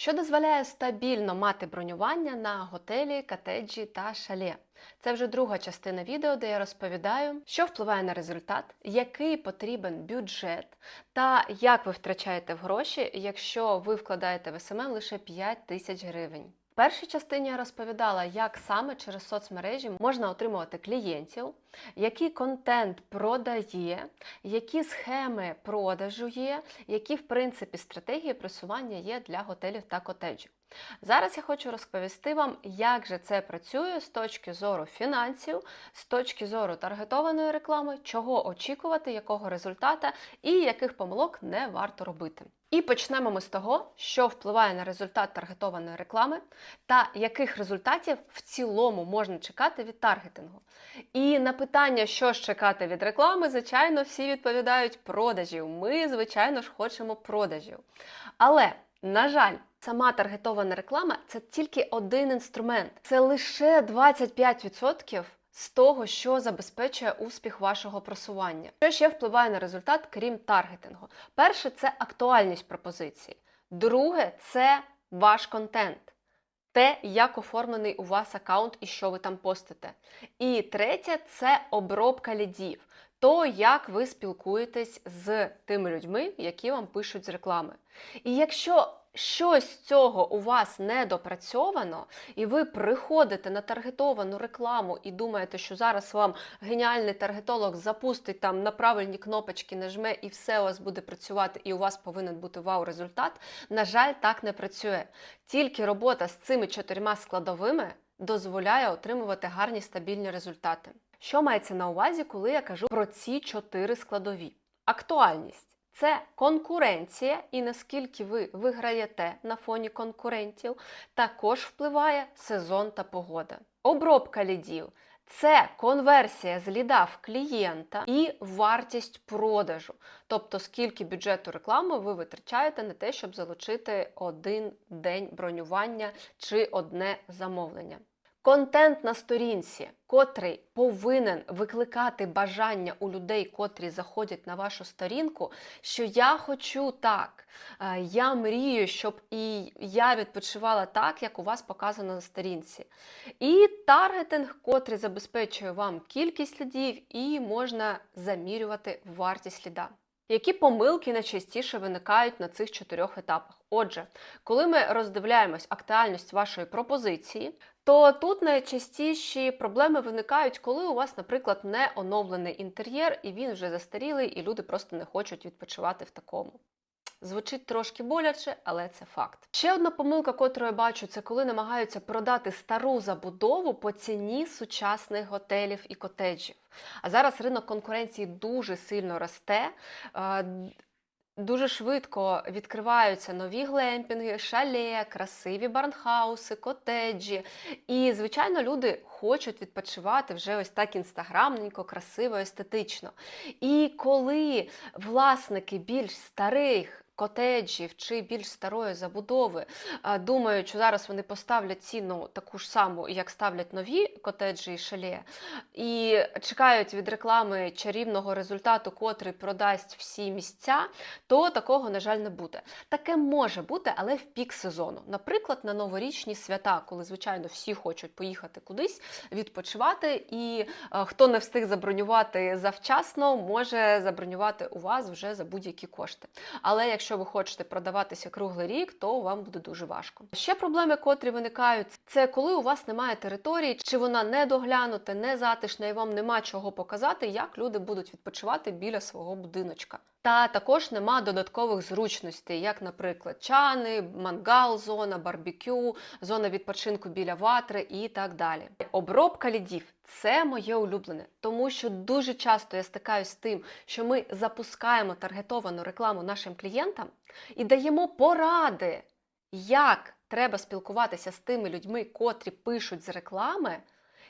що дозволяє стабільно мати бронювання на готелі, котеджі та шале. Це вже друга частина відео, де я розповідаю, що впливає на результат, який потрібен бюджет та як ви втрачаєте гроші, якщо ви вкладаєте в СММ лише 5 тисяч гривень. В першій частині я розповідала, як саме через соцмережі можна отримувати клієнтів, який контент продає, які схеми продажу є, які, в принципі, стратегії просування є для готелів та котеджів. Зараз я хочу розповісти вам, як же це працює з точки зору фінансів, з точки зору таргетованої реклами, чого очікувати, якого результата і яких помилок не варто робити. І почнемо ми з того, що впливає на результат таргетованої реклами та яких результатів в цілому можна чекати від таргетингу. І на питання, що ж чекати від реклами, звичайно, всі відповідають продажів. Ми, звичайно ж, хочемо продажів. Але, на жаль, сама таргетована реклама це тільки один інструмент. Це лише 25% з того, що забезпечує успіх вашого просування. Що ще впливає на результат, крім таргетингу? Перше це актуальність пропозиції. Друге це ваш контент. Те, як оформлений у вас аккаунт і що ви там постите. І третє це обробка лідів. То, як ви спілкуєтесь з тими людьми, які вам пишуть з реклами. І якщо щось з цього у вас не допрацьовано, і ви приходите на таргетовану рекламу і думаєте, що зараз вам геніальний таргетолог запустить там на правильні кнопочки, нажме, і все у вас буде працювати, і у вас повинен бути вау-результат. На жаль, так не працює. Тільки робота з цими чотирма складовими дозволяє отримувати гарні стабільні результати. Що мається на увазі, коли я кажу про ці чотири складові? Актуальність. Це конкуренція, і наскільки ви виграєте на фоні конкурентів, також впливає сезон та погода. Обробка лідів це конверсія з ліда в клієнта і вартість продажу, тобто скільки бюджету реклами ви витрачаєте на те, щоб залучити один день бронювання чи одне замовлення. Контент на сторінці, котрий повинен викликати бажання у людей, котрі заходять на вашу сторінку, що я хочу так, е, я мрію, щоб і я відпочивала так, як у вас показано на сторінці. І таргетинг, котрий забезпечує вам кількість слідів, і можна замірювати вартість сліда. Які помилки найчастіше виникають на цих чотирьох етапах? Отже, коли ми роздивляємось актуальність вашої пропозиції, то тут найчастіші проблеми виникають, коли у вас, наприклад, не оновлений інтер'єр, і він вже застарілий, і люди просто не хочуть відпочивати в такому. Звучить трошки боляче, але це факт. Ще одна помилка, котру я бачу, це коли намагаються продати стару забудову по ціні сучасних готелів і котеджів. А зараз ринок конкуренції дуже сильно росте. Дуже швидко відкриваються нові глемпінги, шале, красиві барнхауси, котеджі. І, звичайно, люди хочуть відпочивати вже ось так інстаграмненько, красиво, естетично. І коли власники більш старих котеджів чи більш старої забудови думають, що зараз вони поставлять ціну таку ж саму, як ставлять нові котеджі і шале, і чекають від реклами чарівного результату, котрий продасть всі місця, то такого, на жаль, не буде. Таке може бути, але в пік сезону. Наприклад, на новорічні свята, коли, звичайно, всі хочуть поїхати кудись, відпочивати, і хто не встиг забронювати завчасно, може забронювати у вас вже за будь-які кошти. Але якщо ви хочете продаватися круглий рік, то вам буде дуже важко. Ще проблеми, котрі виникають, це коли у вас немає території, чи вона не доглянута, не затишна, і вам нема чого показати, як люди будуть відпочивати біля свого будиночка. Та також нема додаткових зручностей, як, наприклад, чани, мангал, зона, барбекю, зона відпочинку біля ватри і так далі. Обробка лідів це моє улюблене, тому що дуже часто я стикаюся з тим, що ми запускаємо таргетовану рекламу нашим клієнтам і даємо поради, як треба спілкуватися з тими людьми, котрі пишуть з реклами.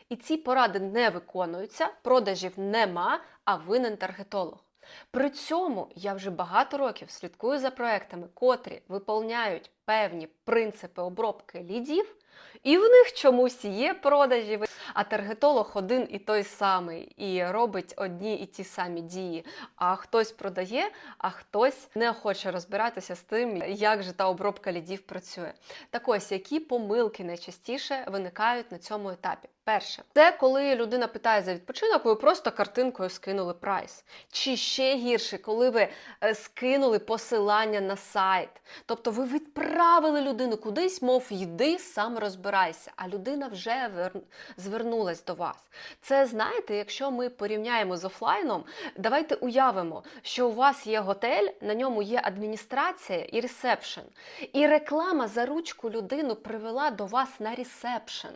І ці поради не виконуються, продажів нема, а винен таргетолог. При цьому я вже багато років слідкую за проектами, котрі виповняють певні принципи обробки лідів, і в них чомусь є продажі. А таргетолог один і той самий і робить одні і ті самі дії. А хтось продає, а хтось не хоче розбиратися з тим, як же та обробка лідів працює. Так ось, які помилки найчастіше виникають на цьому етапі? Перше, це коли людина питає за відпочинок, ви просто картинкою скинули прайс. Чи ще гірше, коли ви е, скинули посилання на сайт. Тобто ви відправили людину кудись, мов йди, сам розбирайся, а людина вже вер- звернулась до вас. Це знаєте, якщо ми порівняємо з офлайном, давайте уявимо, що у вас є готель, на ньому є адміністрація і ресепшн. І реклама за ручку людину привела до вас на ресепшн.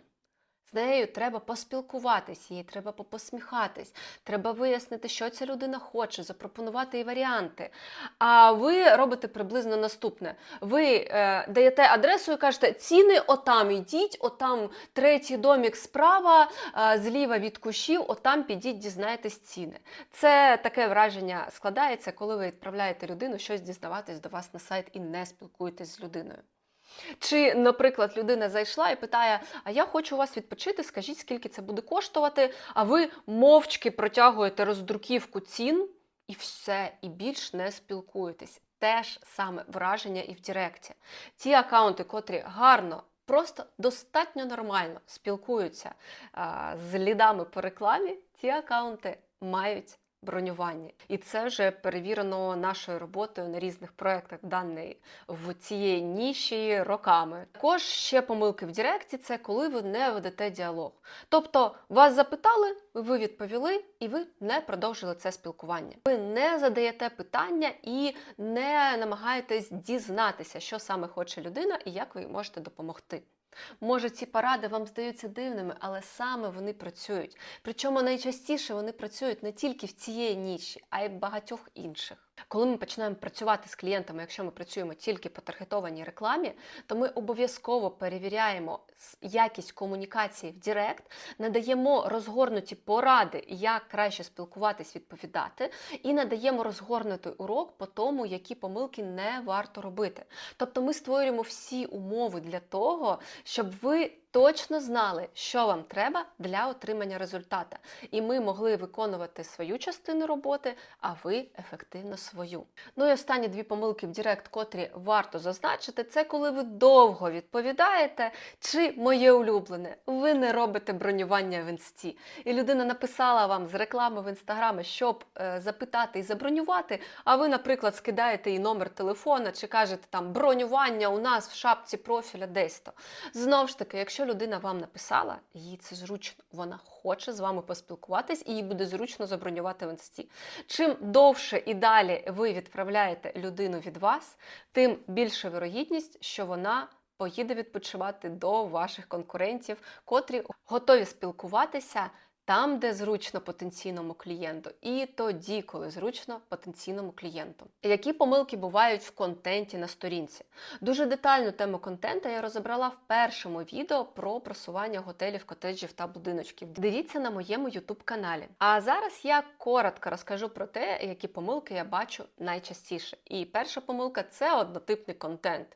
Нею треба поспілкуватись, їй треба попосміхатись, треба вияснити, що ця людина хоче, запропонувати їй варіанти. А ви робите приблизно наступне: ви е, даєте адресу і кажете, ціни отам йдіть, отам третій домік справа, е, зліва від кущів, отам підіть, дізнаєтесь ціни. Це таке враження складається, коли ви відправляєте людину щось дізнаватись до вас на сайт і не спілкуєтесь з людиною. Чи, наприклад, людина зайшла і питає: А я хочу у вас відпочити, скажіть, скільки це буде коштувати? А ви мовчки протягуєте роздруківку цін і все, і більш не спілкуєтесь. Теж саме враження і в Директі. Ті акаунти, котрі гарно. Просто достатньо нормально спілкуються а, з лідами по рекламі, ті акаунти мають бронювання. І це вже перевірено нашою роботою на різних проєктах даної в цієї ніші роками. Також ще помилки в Директі це коли ви не ведете діалог. Тобто вас запитали, ви відповіли, і ви не продовжили це спілкування. Ви не задаєте питання і не намагаєтесь дізнатися, що саме хоче людина і як ви можете допомогти. Може, ці поради вам здаються дивними, але саме вони працюють. Причому найчастіше вони працюють не тільки в цієї ніші, а й в багатьох інших. Коли ми починаємо працювати з клієнтами, якщо ми працюємо тільки по таргетованій рекламі, то ми обов'язково перевіряємо якість комунікації в Директ, надаємо розгорнуті поради, як краще спілкуватись, відповідати, і надаємо розгорнутий урок по тому, які помилки не варто робити. Тобто ми створюємо всі умови для того, щоб ви точно знали, що вам треба для отримання результата. І ми могли виконувати свою частину роботи, а ви ефективно свою. Ну і останні дві помилки в Директ, котрі варто зазначити, це коли ви довго відповідаєте, чи моє улюблене, ви не робите бронювання в інсті. І людина написала вам з реклами в інстаграмі, щоб е, запитати і забронювати, а ви, наприклад, скидаєте їй номер телефона чи кажете там бронювання у нас в шапці профіля десь то. Знову ж таки, якщо людина вам написала, їй це зручно, вона хоче з вами поспілкуватись і їй буде зручно забронювати в інсті. Чим довше і далі ви відправляєте людину від вас, тим більша вирогідність, що вона поїде відпочивати до ваших конкурентів, котрі готові спілкуватися там, де зручно потенційному клієнту, і тоді, коли зручно потенційному клієнту. Які помилки бувають в контенті на сторінці? Дуже детальну тему контента я розібрала в першому відео про просування готелів, котеджів та будиночків. Дивіться на моєму YouTube каналі. А зараз я коротко розкажу про те, які помилки я бачу найчастіше. І перша помилка це однотипний контент.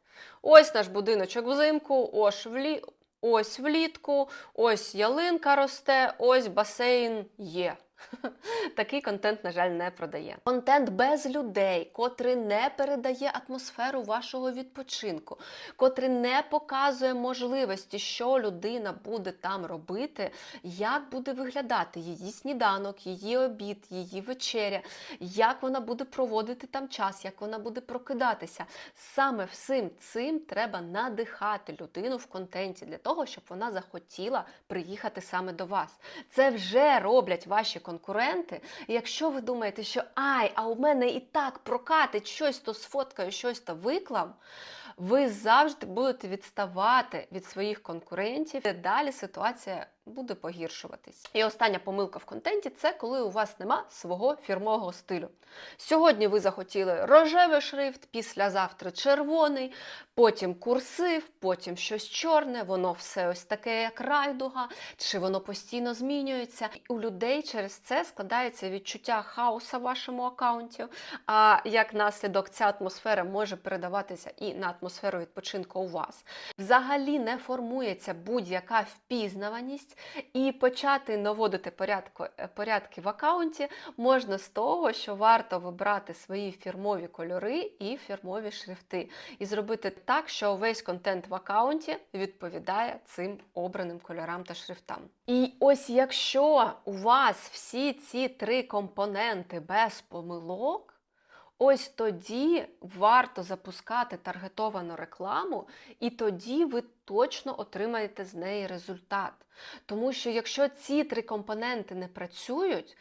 Ось наш будиночок взимку, ось влі... ось влітку, ось ялинка росте, ось басейн є. Такий контент, на жаль, не продає. Контент без людей, котрий не передає атмосферу вашого відпочинку, котрий не показує можливості, що людина буде там робити, як буде виглядати її сніданок, її обід, її вечеря, як вона буде проводити там час, як вона буде прокидатися. Саме всім цим треба надихати людину в контенті для того, щоб вона захотіла приїхати саме до вас. Це вже роблять ваші конкуренти. І якщо ви думаєте, що ай, а у мене і так прокатить щось то сфоткаю, щось то виклав, ви завжди будете відставати від своїх конкурентів. Далі ситуація буде погіршуватись. І остання помилка в контенті це коли у вас нема свого фірмового стилю. Сьогодні ви захотіли рожевий шрифт, післязавтра червоний, потім курсив, потім щось чорне, воно все ось таке, як райдуга, чи воно постійно змінюється. І у людей через це складається відчуття хаоса в вашому аккаунті. А як наслідок ця атмосфера може передаватися і на атмосферу відпочинку у вас. Взагалі не формується будь-яка впізнаваність, і почати наводити порядку, е, порядки в аккаунті можна з того, що варто вибрати свої фірмові кольори і фірмові шрифти, і зробити так, що весь контент в аккаунті відповідає цим обраним кольорам та шрифтам. І ось якщо у вас всі ці три компоненти без помилок. Ось тоді варто запускати таргетовану рекламу, і тоді ви точно отримаєте з неї результат. Тому що якщо ці три компоненти не працюють,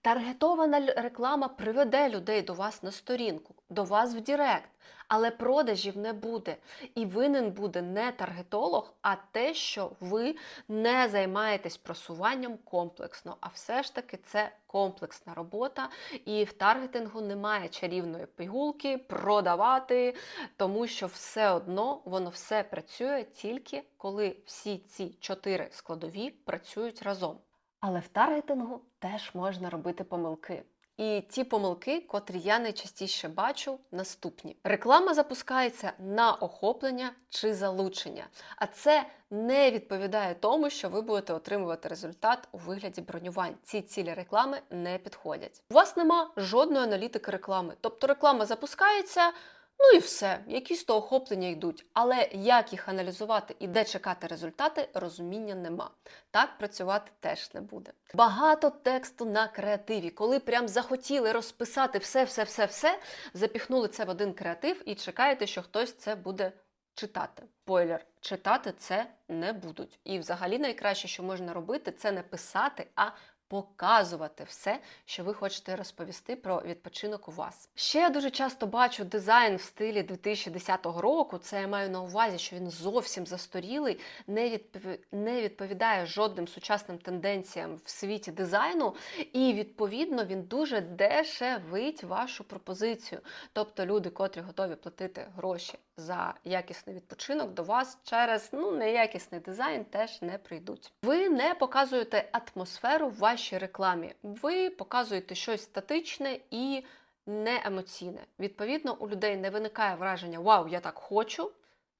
таргетована реклама приведе людей до вас на сторінку, до вас в Дірект, але продажів не буде. І винен буде не таргетолог, а те, що ви не займаєтесь просуванням комплексно. А все ж таки це комплексна робота, і в таргетингу немає чарівної пігулки продавати, тому що все одно воно все працює тільки коли всі ці чотири складові працюють разом. Але в таргетингу теж можна робити помилки. І ті помилки, котрі я найчастіше бачу, наступні: реклама запускається на охоплення чи залучення, а це не відповідає тому, що ви будете отримувати результат у вигляді бронювань. Ці цілі реклами не підходять. У вас нема жодної аналітики реклами, тобто реклама запускається. Ну і все, якісь то охоплення йдуть. Але як їх аналізувати і де чекати результати, розуміння нема. Так працювати теж не буде. Багато тексту на креативі, коли прям захотіли розписати все, все, все, все, запіхнули це в один креатив і чекаєте, що хтось це буде читати. Спойлер, читати це не будуть. І взагалі найкраще, що можна робити, це не писати, а показувати все, що ви хочете розповісти про відпочинок у вас. Ще я дуже часто бачу дизайн в стилі 2010 року. Це я маю на увазі, що він зовсім застарілий, не, відпов... не відповідає жодним сучасним тенденціям в світі дизайну, і відповідно він дуже дешевить вашу пропозицію. Тобто люди, котрі готові платити гроші за якісний відпочинок, до вас через ну неякісний дизайн теж не прийдуть. Ви не показуєте атмосферу в вашій рекламі. Ви показуєте щось статичне і не емоційне. Відповідно, у людей не виникає враження Вау, я так хочу.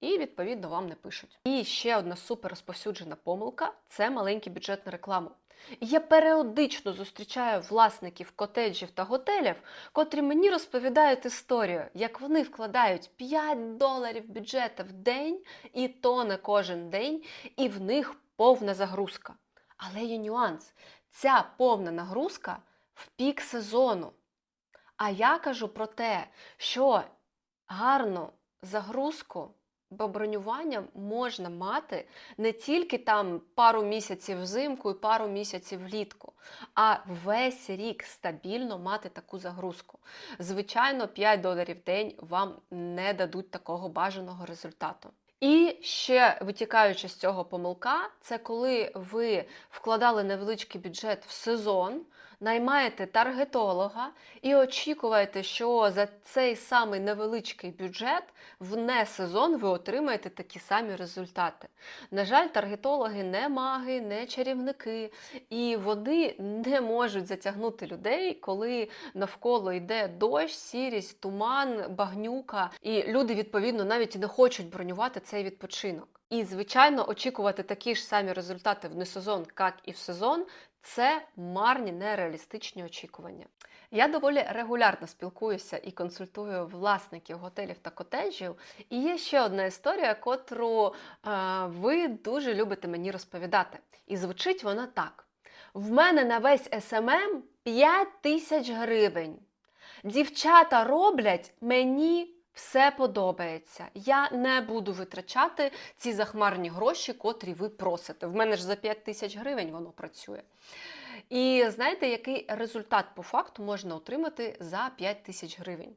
І відповідно вам не пишуть. І ще одна супер розповсюджена помилка це маленький бюджет на рекламу. Я періодично зустрічаю власників котеджів та готелів, котрі мені розповідають історію, як вони вкладають 5 доларів бюджету в день, і то не кожен день, і в них повна загрузка. Але є нюанс: ця повна нагрузка в пік сезону. А я кажу про те, що гарну загрузку бронювання можна мати не тільки там пару місяців взимку і пару місяців влітку, а весь рік стабільно мати таку загрузку. Звичайно, 5 доларів в день вам не дадуть такого бажаного результату. І ще витікаючи з цього помилка, це коли ви вкладали невеличкий бюджет в сезон, наймаєте таргетолога і очікуєте, що за цей самий невеличкий бюджет в не сезон ви отримаєте такі самі результати. На жаль, таргетологи не маги, не чарівники, і вони не можуть затягнути людей, коли навколо йде дощ, сірість, туман, багнюка, і люди відповідно навіть не хочуть бронювати цей відпочинок. І, звичайно, очікувати такі ж самі результати в несезон, як і в сезон, це марні нереалістичні очікування. Я доволі регулярно спілкуюся і консультую власників готелів та котеджів. І є ще одна історія, котру е, ви дуже любите мені розповідати. І звучить вона так: в мене на весь СММ 5 тисяч гривень. Дівчата роблять мені. Все подобається. Я не буду витрачати ці захмарні гроші, котрі ви просите. В мене ж за 5 тисяч гривень воно працює. І знаєте, який результат по факту можна отримати за 5 тисяч гривень?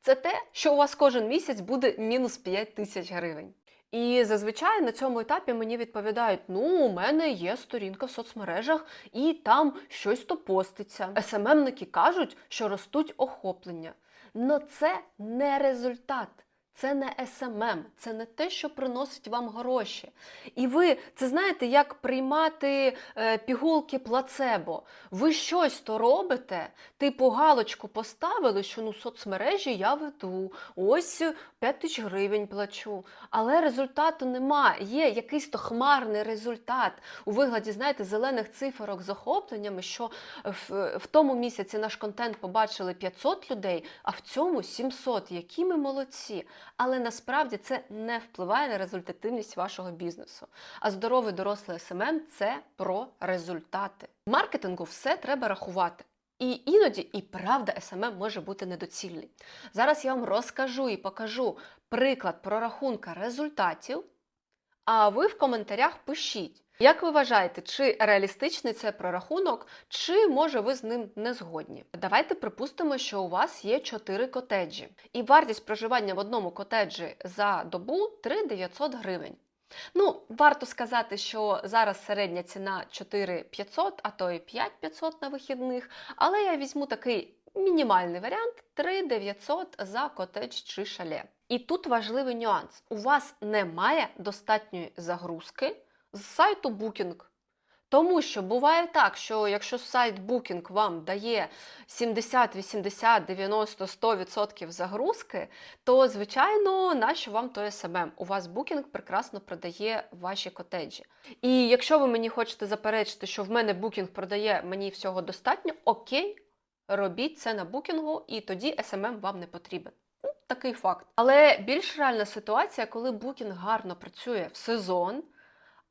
Це те, що у вас кожен місяць буде мінус 5 тисяч гривень. І зазвичай на цьому етапі мені відповідають: ну, у мене є сторінка в соцмережах, і там щось то поститься. СММники кажуть, що ростуть охоплення. Но це не результат. Це не СММ, це не те, що приносить вам гроші. І ви це знаєте, як приймати е, пігулки плацебо. Ви щось то робите, типу галочку поставили, що ну соцмережі я веду, ось 5 тисяч гривень плачу. Але результату нема. Є якийсь то хмарний результат у вигляді, знаєте, зелених циферок з охопленнями, що в, в тому місяці наш контент побачили 500 людей, а в цьому 700. Які ми молодці. Але насправді це не впливає на результативність вашого бізнесу. А здоровий дорослий СММ це про результати. Маркетингу все треба рахувати. І іноді і правда СММ може бути недоцільний. Зараз я вам розкажу і покажу приклад прорахунка результатів, а ви в коментарях пишіть, як ви вважаєте, чи реалістичний це прорахунок, чи може ви з ним не згодні? Давайте припустимо, що у вас є 4 котеджі, і вартість проживання в одному котеджі за добу 3900 гривень. Ну, варто сказати, що зараз середня ціна 4500, а то і 5500 на вихідних, але я візьму такий мінімальний варіант 3900 за котедж чи шале. І тут важливий нюанс: у вас немає достатньої загрузки з сайту Booking. Тому що буває так, що якщо сайт Booking вам дає 70, 80, 90, 100% загрузки, то, звичайно, нащо вам той SMM? У вас Booking прекрасно продає ваші котеджі. І якщо ви мені хочете заперечити, що в мене Booking продає мені всього достатньо, окей, робіть це на букінгу, і тоді SMM вам не потрібен. Ну, Такий факт. Але більш реальна ситуація, коли Booking гарно працює в сезон.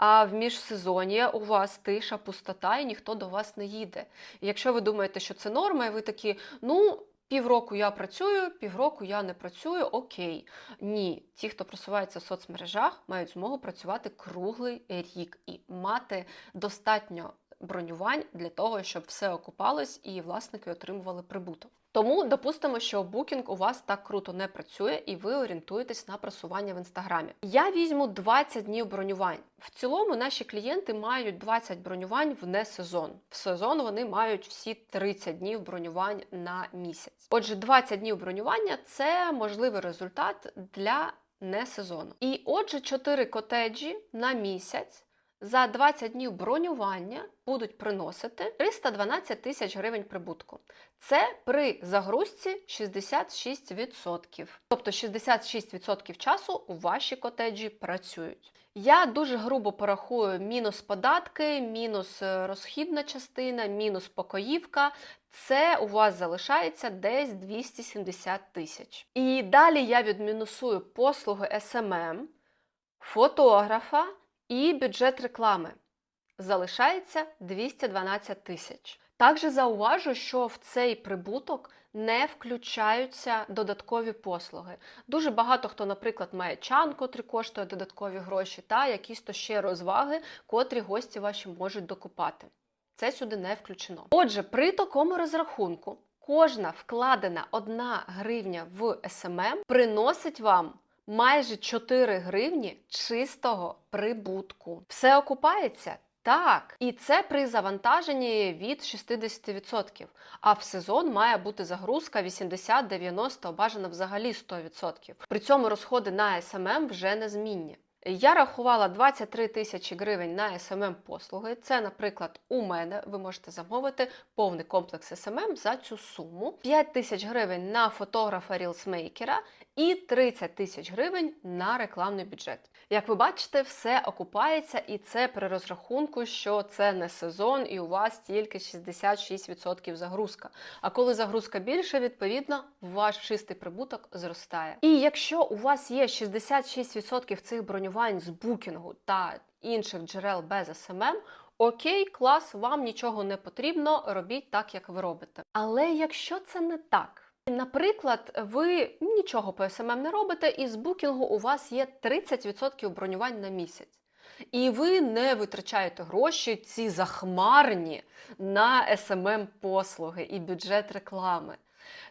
А в міжсезоння у вас тиша, пустота, і ніхто до вас не їде. І якщо ви думаєте, що це норма, і ви такі, ну, півроку я працюю, півроку я не працюю, окей. Ні, ті, хто просувається в соцмережах, мають змогу працювати круглий рік і мати достатньо бронювань для того, щоб все окупалось і власники отримували прибуток. Тому допустимо, що Booking у вас так круто не працює, і ви орієнтуєтесь на просування в інстаграмі. Я візьму 20 днів бронювань. В цілому наші клієнти мають 20 бронювань в не сезон. В сезон вони мають всі 30 днів бронювань на місяць. Отже, 20 днів бронювання це можливий результат для не сезону. І отже, 4 котеджі на місяць. За 20 днів бронювання будуть приносити 312 тисяч гривень прибутку. Це при загрузці 66%. Тобто 66% часу ваші котеджі працюють. Я дуже грубо порахую мінус податки, мінус е, розхідна частина, мінус покоївка. Це у вас залишається десь 270 тисяч. І далі я відмінусую послуги SMM, фотографа і бюджет реклами. Залишається 212 тисяч. Також зауважу, що в цей прибуток не включаються додаткові послуги. Дуже багато хто, наприклад, має чан, котрий коштує додаткові гроші, та якісь то ще розваги, котрі гості ваші можуть докупати. Це сюди не включено. Отже, при такому розрахунку кожна вкладена 1 гривня в СММ приносить вам майже 4 гривні чистого прибутку. Все окупається? Так, і це при завантаженні від 60%. А в сезон має бути загрузка 80-90, бажано взагалі 100%. При цьому розходи на СММ вже незмінні. Я рахувала 23 тисячі гривень на SMM послуги. Це, наприклад, у мене ви можете замовити повний комплекс SMM за цю суму, 5 тисяч гривень на фотографа рілсмейкера і 30 тисяч гривень на рекламний бюджет. Як ви бачите, все окупається, і це при розрахунку, що це не сезон, і у вас тільки 66% загрузка. А коли загрузка більше, відповідно, ваш чистий прибуток зростає. І якщо у вас є 66% цих бронювань з букінгу та інших джерел без СММ, Окей, клас, вам нічого не потрібно, робіть так, як ви робите. Але якщо це не так, Наприклад, ви нічого по СММ не робите, і з букінгу у вас є 30% бронювань на місяць. І ви не витрачаєте гроші ці захмарні на СММ послуги і бюджет реклами.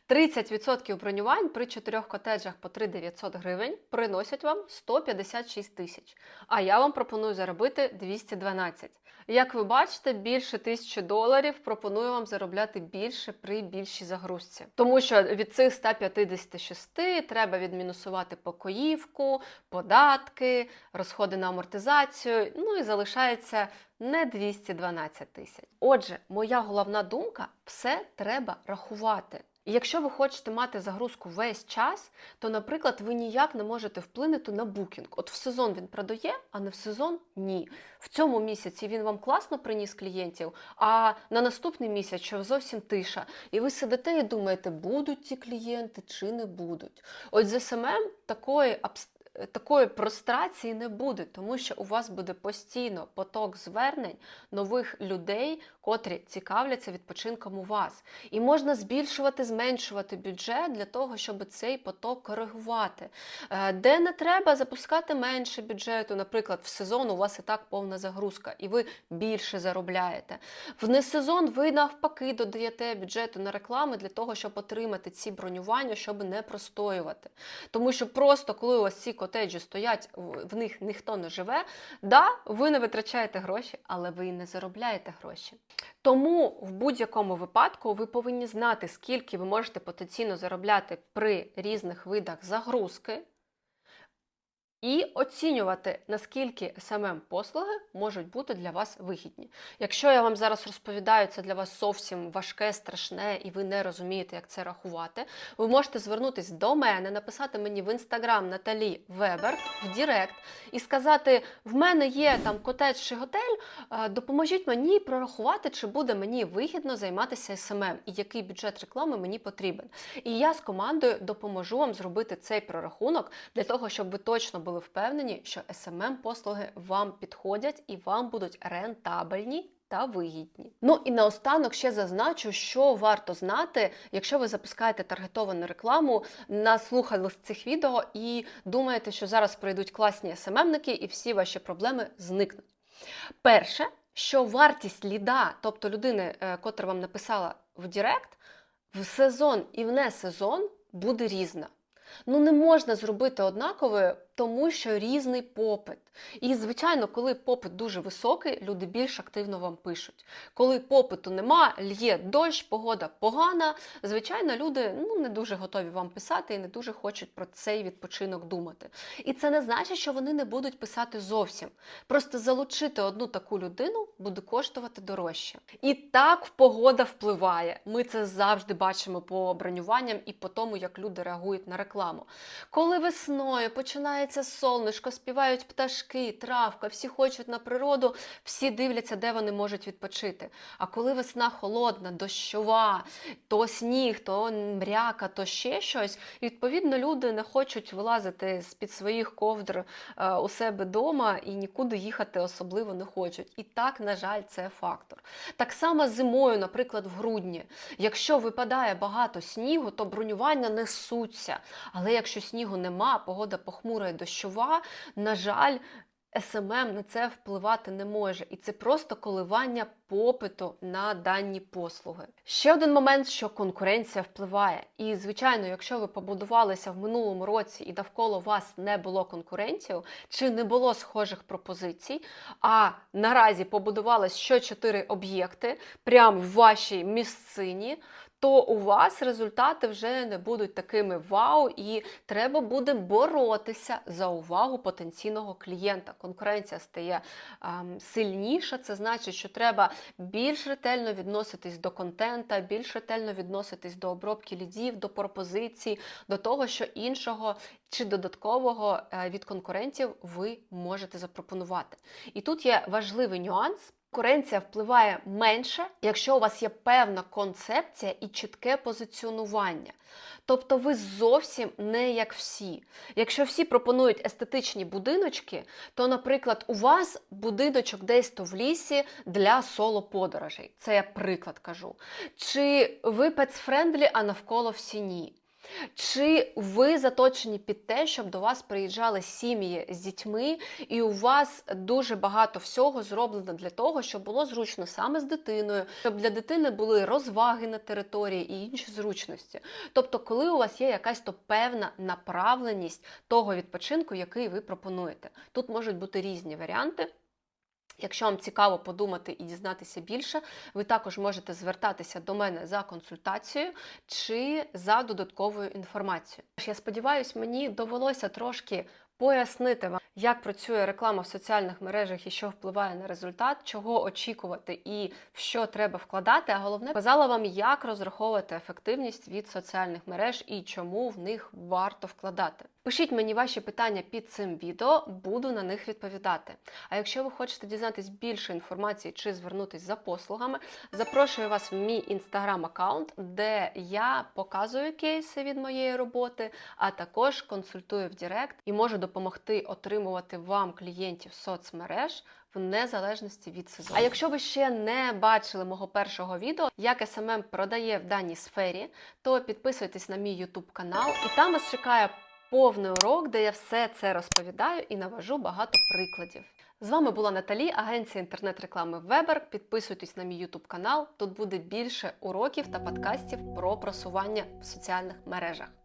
30% бронювань при чотирьох котеджах по 3900 гривень приносять вам 156 тисяч. А я вам пропоную заробити 212. Як ви бачите, більше тисячі доларів пропоную вам заробляти більше при більшій загрузці. Тому що від цих 156 треба відмінусувати покоївку, податки, розходи на амортизацію, ну і залишається не 212 тисяч. Отже, моя головна думка все треба рахувати. І якщо ви хочете мати загрузку весь час, то, наприклад, ви ніяк не можете вплинути на букінг. От в сезон він продає, а не в сезон ні. В цьому місяці він вам класно приніс клієнтів, а на наступний місяць що зовсім тиша. І ви сидите і думаєте, будуть ті клієнти чи не будуть. От з СММ такої абс- Такої прострації не буде, тому що у вас буде постійно поток звернень нових людей, котрі цікавляться відпочинком у вас. І можна збільшувати, зменшувати бюджет для того, щоб цей поток коригувати. Е, Де не треба запускати менше бюджету, наприклад, в сезон у вас і так повна загрузка, і ви більше заробляєте. В несезон ви навпаки додаєте бюджету на реклами для того, щоб отримати ці бронювання, щоб не простоювати. Тому що просто коли у вас ці котеджі стоять, в них ніхто не живе, да, ви не витрачаєте гроші, але ви і не заробляєте гроші. Тому в будь-якому випадку ви повинні знати, скільки ви можете потенційно заробляти при різних видах загрузки. І оцінювати, наскільки smm послуги можуть бути для вас вигідні. Якщо я вам зараз розповідаю, це для вас зовсім важке, страшне, і ви не розумієте, як це рахувати, ви можете звернутися до мене, написати мені в інстаграм Наталі Вебер в Дірект і сказати: в мене є там котедж чи готель, е, допоможіть мені прорахувати, чи буде мені вигідно займатися SMM і який бюджет реклами мені потрібен. І я з командою допоможу вам зробити цей прорахунок для того, щоб ви точно були впевнені, що smm послуги вам підходять і вам будуть рентабельні. Та вигідні. Ну і наостанок ще зазначу, що варто знати, якщо ви запускаєте таргетовану рекламу, наслухали з цих відео і думаєте, що зараз прийдуть класні СММники і всі ваші проблеми зникнуть. Перше, що вартість ліда, тобто людини, е, котра вам написала в Директ, в сезон і в не сезон буде різна. Ну, не можна зробити однакове, тому що різний попит. І, звичайно, коли попит дуже високий, люди більш активно вам пишуть. Коли попиту нема, лє дощ, погода погана, звичайно, люди ну, не дуже готові вам писати і не дуже хочуть про цей відпочинок думати. І це не значить, що вони не будуть писати зовсім. Просто залучити одну таку людину буде коштувати дорожче. І так погода впливає. Ми це завжди бачимо по бронюванням і по тому, як люди реагують на рекламу. Коли весною починається сонечко, співають пташки, травка, всі хочуть на природу, всі дивляться, де вони можуть відпочити. А коли весна холодна, дощова, то сніг, то мряка, то ще щось, відповідно, люди не хочуть вилазити з-під своїх ковдр е, у себе вдома і нікуди їхати особливо не хочуть. І так, на жаль, це фактор. Так само зимою, наприклад, в грудні. Якщо випадає багато снігу, то бронювання несуться. Але якщо снігу нема, погода похмура і дощова, на жаль, СММ на це впливати не може, і це просто коливання попиту на дані послуги. Ще один момент, що конкуренція впливає. І, звичайно, якщо ви побудувалися в минулому році і навколо вас не було конкурентів, чи не було схожих пропозицій, а наразі побудувалось ще чотири об'єкти прямо в вашій місцині, то у вас результати вже не будуть такими вау, і треба буде боротися за увагу потенційного клієнта. Конкуренція стає ем, сильніша. Це значить, що треба більш ретельно відноситись до контента, більш ретельно відноситись до обробки лідів, до пропозицій, до того, що іншого чи додаткового е, від конкурентів ви можете запропонувати. І тут є важливий нюанс. Конкуренція впливає менше, якщо у вас є певна концепція і чітке позиціонування. Тобто ви зовсім не як всі. Якщо всі пропонують естетичні будиночки, то, наприклад, у вас будиночок десь то в лісі для соло-подорожей. Це я приклад кажу. Чи ви пецфрендлі, а навколо всі ні. Чи ви заточені під те, щоб до вас приїжджали сім'ї з дітьми, і у вас дуже багато всього зроблено для того, щоб було зручно саме з дитиною, щоб для дитини були розваги на території і інші зручності. Тобто, коли у вас є якась то певна направленість того відпочинку, який ви пропонуєте. Тут можуть бути різні варіанти. Якщо вам цікаво подумати і дізнатися більше, ви також можете звертатися до мене за консультацією чи за додатковою інформацією. Я сподіваюся, мені довелося трошки пояснити вам, як працює реклама в соціальних мережах і що впливає на результат, чого очікувати і в що треба вкладати. А головне, показала вам, як розраховувати ефективність від соціальних мереж і чому в них варто вкладати. Пишіть мені ваші питання під цим відео, буду на них відповідати. А якщо ви хочете дізнатись більше інформації чи звернутись за послугами, запрошую вас в мій інстаграм-аккаунт, де я показую кейси від моєї роботи, а також консультую в Директ і можу допомогти отримувати вам клієнтів соцмереж. В незалежності від сезону. А якщо ви ще не бачили мого першого відео, як SMM продає в даній сфері, то підписуйтесь на мій YouTube канал, і там вас чекає повний урок, де я все це розповідаю і навожу багато прикладів. З вами була Наталі, агенція інтернет-реклами Weber. Підписуйтесь на мій YouTube канал. Тут буде більше уроків та подкастів про просування в соціальних мережах.